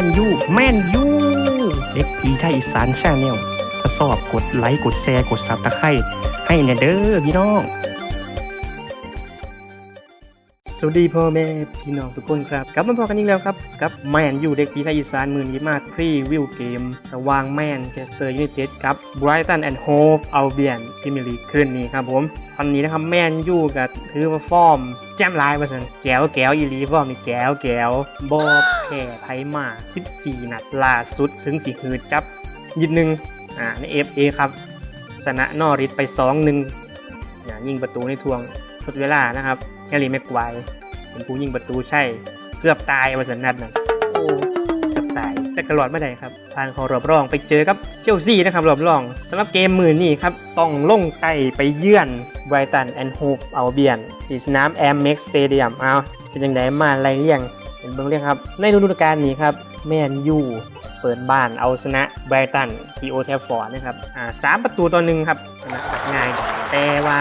แม่นยูเด็กพีไทยอีสานชาแนลถ้าชอบกดไลค์กดแชร์กดซับตะไคร้ให้เนี่ยเด้อพี่น้อง สวัสดีพ่อแม่พี่น้องทุกคนครับกลับมาพบกันอีกแล้วครับกับแมนยูเด็กผีไทยอีสานมือนี้มาพรีวิวเกม ระหว่างแมนเชสเตอร์ยูไนเต็ดกับไบรตันแอนด์โฮฟอัลเบียนพรีเมียร์ลีคืนนี้ครับผมวันนี้นะครับแมนยูกับถือว่าฟอร์ม แจ่มลายว่าสันแก้วแก้วอีลีฟอร์มนี่แก้วแก้วบอแพ้ไพมา 14 นัดล่าสุดถึงสิหืดจับยิดหนึ่งอ่าในเอฟเอครับชนะนอริสไป 2-1อย่างยิงประตูในทวงทดเวลานะครับ แฮร์รี่แม็กไวร์เป็นผู้ยิงประตูใช่ เกือบตายว่าสันนัดนั้นโอ้เกือบตาย แต่กระหลอดไม่ได้ครับผ่านเขอรอบรองไปเจอกับเชลซีนะครับรอบรองสำหรับเกมมือนี้ครับต้องลงไต่ไปเยือนไบรตันแอนด์โฮปอัลเบียนที่สนามแอมเม็กสเตเดียมเอาเป็นยังไงมาไล่เลี่ยงเป็นเบื้องเรื่องครับ ในฤดูกาลนี้ครับแมนยูเปิดบ้านเอาชนะไบรตันทีโอเทฟฟอร์ดนะครับอ่าสามประตูต่อหนึ่งครับชนะง่ายแต่ว่า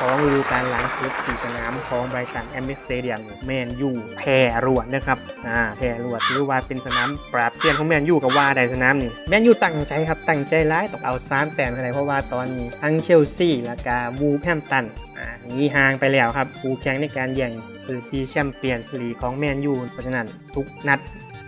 สองฤดูกาลหลังสุดที่สนามของไบรตันแอมเบสเตเดียมแมนยูแพ้รวดนะครับอ่าแพ้รวดหรือว่าเป็นสนามปราบเซียนของแมนยูกับว่าได้สนามนี่แมนยูตั้งใจครับตั้งใจร้ายต้องเอาสามแต้มอะไรเพราะว่าตอนนี้ทั้งเชลซีและกาวูแฮมตันอ่าหนีห่างไปแล้วครับคู่แข่งในการแย่งคือที่แชมเปี้ยนส์ลีกของแมนยูเพราะฉะนั้นทุกนัด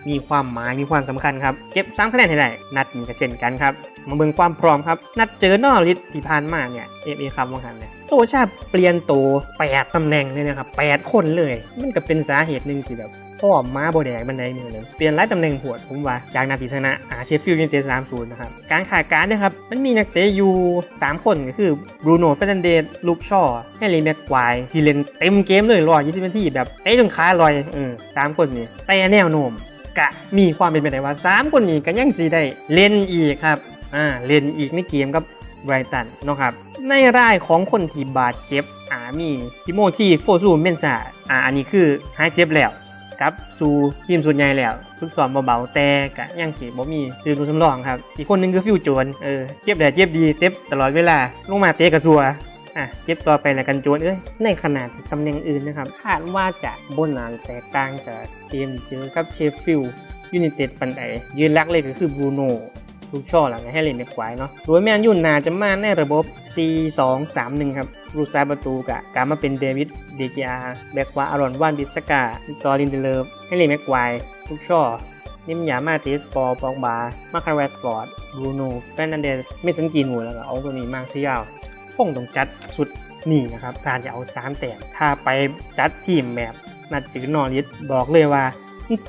มีความหมายมีความสำคัญครับ เก็บ3คะแนนให้ได้นัดนี้ก็เช่นกันครับ มาเบิ่งความพร้อมครับ นัดเจอนอริสที่ผ่านมาเนี่ยเอฟเอครับว่าหันเนี่ยโซชาเปลี่ยนตัว8ตำแหน่งเลยนะครับ8คนเลย มันก็เป็นสาเหตุหนึ่งที่แบบฟอร์มมาโบแดงบันไดมือเลยเปลี่ยนหลายตำแหน่งหัวดผมว่าจากนาทีชนะอาเชฟฟิลด์ยูไนเต็ด3-0นย์นะครับ การขาดการนะครับ มันมีนักเตะอยู่ 3 คนก็คือบรูโน่เฟรนเดสลูกชอแฮร์รี่แม็กควายที่เล่นเต็มเกมเลยรอ20นาทีแบบเตะจนขาลอยเออสามคนนี้แต่แนวโน้ม กะมีความเป็นไปได้ว่า 3 คนนี้ก็ยังสีได้เล่นอีกครับอ่าเล่นอีกในเกมกับไบรตันเนาะครับในรายของคนที่บาดเจ็บอามีทิโมที่โฟซูเมนซาอ่าอันนี้คือหายเจ็บแล้วกับสู่ทีมส่วนใหญ่แล้วฝึกซ้อมเบาๆแต่กะยังสิบ่มีซื้อตัวสำรองครับ อีกคนหนึงคือฟิวโจนเออเจ็บแต่เจ็บดีเจ็บตลอดเวลาลงมาเตะกระซัว อะเก็บต่อไปแล้วกันโจนเอ้ยในขนาดตำแหน่งอื่นนะครับคาดว่าจะบนหนานแตกต่างจากเกมเจอกับเชฟฟิลด์ยูไนเต็ดปันไดยืนหลักเลยก็คือบรูโน่ลูกช่อหลังให้เล่นในควายเนาะโดยแมนยูนาจะมาในระบบ 4-2-3-1 ครับรูซ้ายประตูกะการมาเป็นเดวิดเดกิอาแบ็กขวาอารอนวานบิสกาตอรินเดเลฟให้เล่นแม็กควายลูกช่อนิมยามาติสปอร์ปองบา มาคาร์เวสฟอร์ด บรูโน่เฟรนันเดสไม่สังกีนหัวแล้วก็เอาตัวนี้มาซิยาว คงต้องจัดชุดนี่นะครับการจะเอาสามแต้มถ้าไปจัดทีมแบบนัดจือนอริสบอกเลยว่า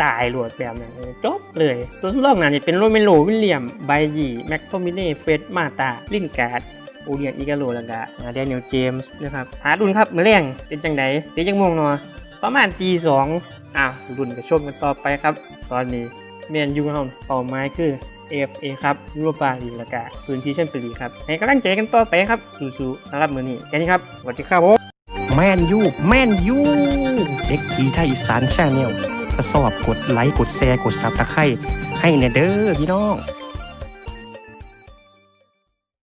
ตายหลวดแบบนั้นจบเลย ตัวสำรองนั้นเป็นโรเมโลวิลเลียมไบยีแม็กโทมิเน่เฟรดมาตา ลินการ์ดโอเลียนอีกาโลแล้วก็เดนเนลเจมส์นะครับหาดุนครับมือแรงเป็นจังไดเดี๋ยวยังมงนาะประมาณตีสองอะดุนกับชมกันต่อไปครับ ตอนนี้เมียนยูเฮาเป้าหมายคือ AFA ครับยูโรปาลีละกาพื้นที่เช่นปรีครับ ให้กำลังใจกันต่อไปครับสู้ๆสำหรับมือนี้แค่นี้ครับสวัสดีครับผมแมนยูแมนยูเด็กผีไทยอีสานชาแนลถ้าชอบกดไลค์กดแชร์กดซับตะไคร้ให้แน่เด้อพี่น้อง